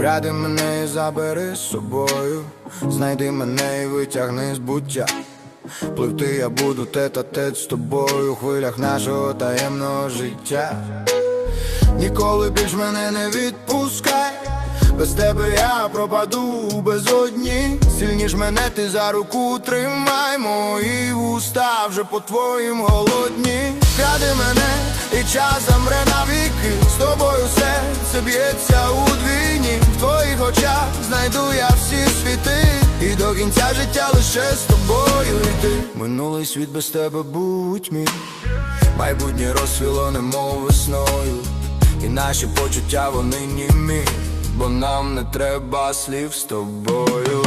Вкради мене і забери з собою, знайди мене і витягни з буття. Пливти я буду тет-а-тет з тобою у хвилях нашого таємного життя. Ніколи більш мене не відпускай. Без тебе я пропаду безодні. Сильніш мене ти за руку тримай, мої вуста вже по твоїм голодні. Кради мене і час замре навіки. Очах знайду я всі світи. І до кінця життя лише з тобою йти. Минулий світ без тебе будь мій. Майбутнє розсвіло немов весною І наші почуття вони німі Бо нам не треба слів з тобою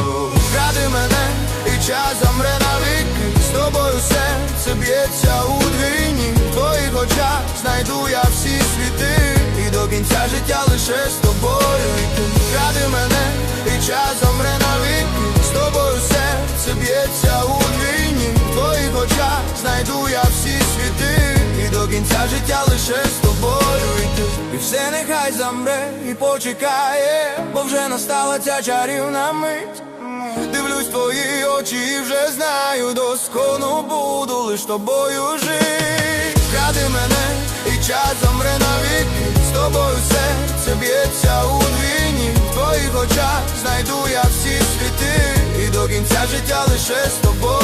Кради мене і час замре навіки З тобою серце б'ється у двійні В твоїх очах знайду я всі світи І до кінця життя лише з кінця життя лише з тобою йти І все нехай замре і почекає Бо вже настала ця чарівна мить. Дивлюсь твої очі і вже знаю Доскону буду лиш тобою жити. Кради мене і час замре навіки З тобою серце б'ється у двійні. В твоїх очах знайду я всі світи. І до кінця життя лише з тобою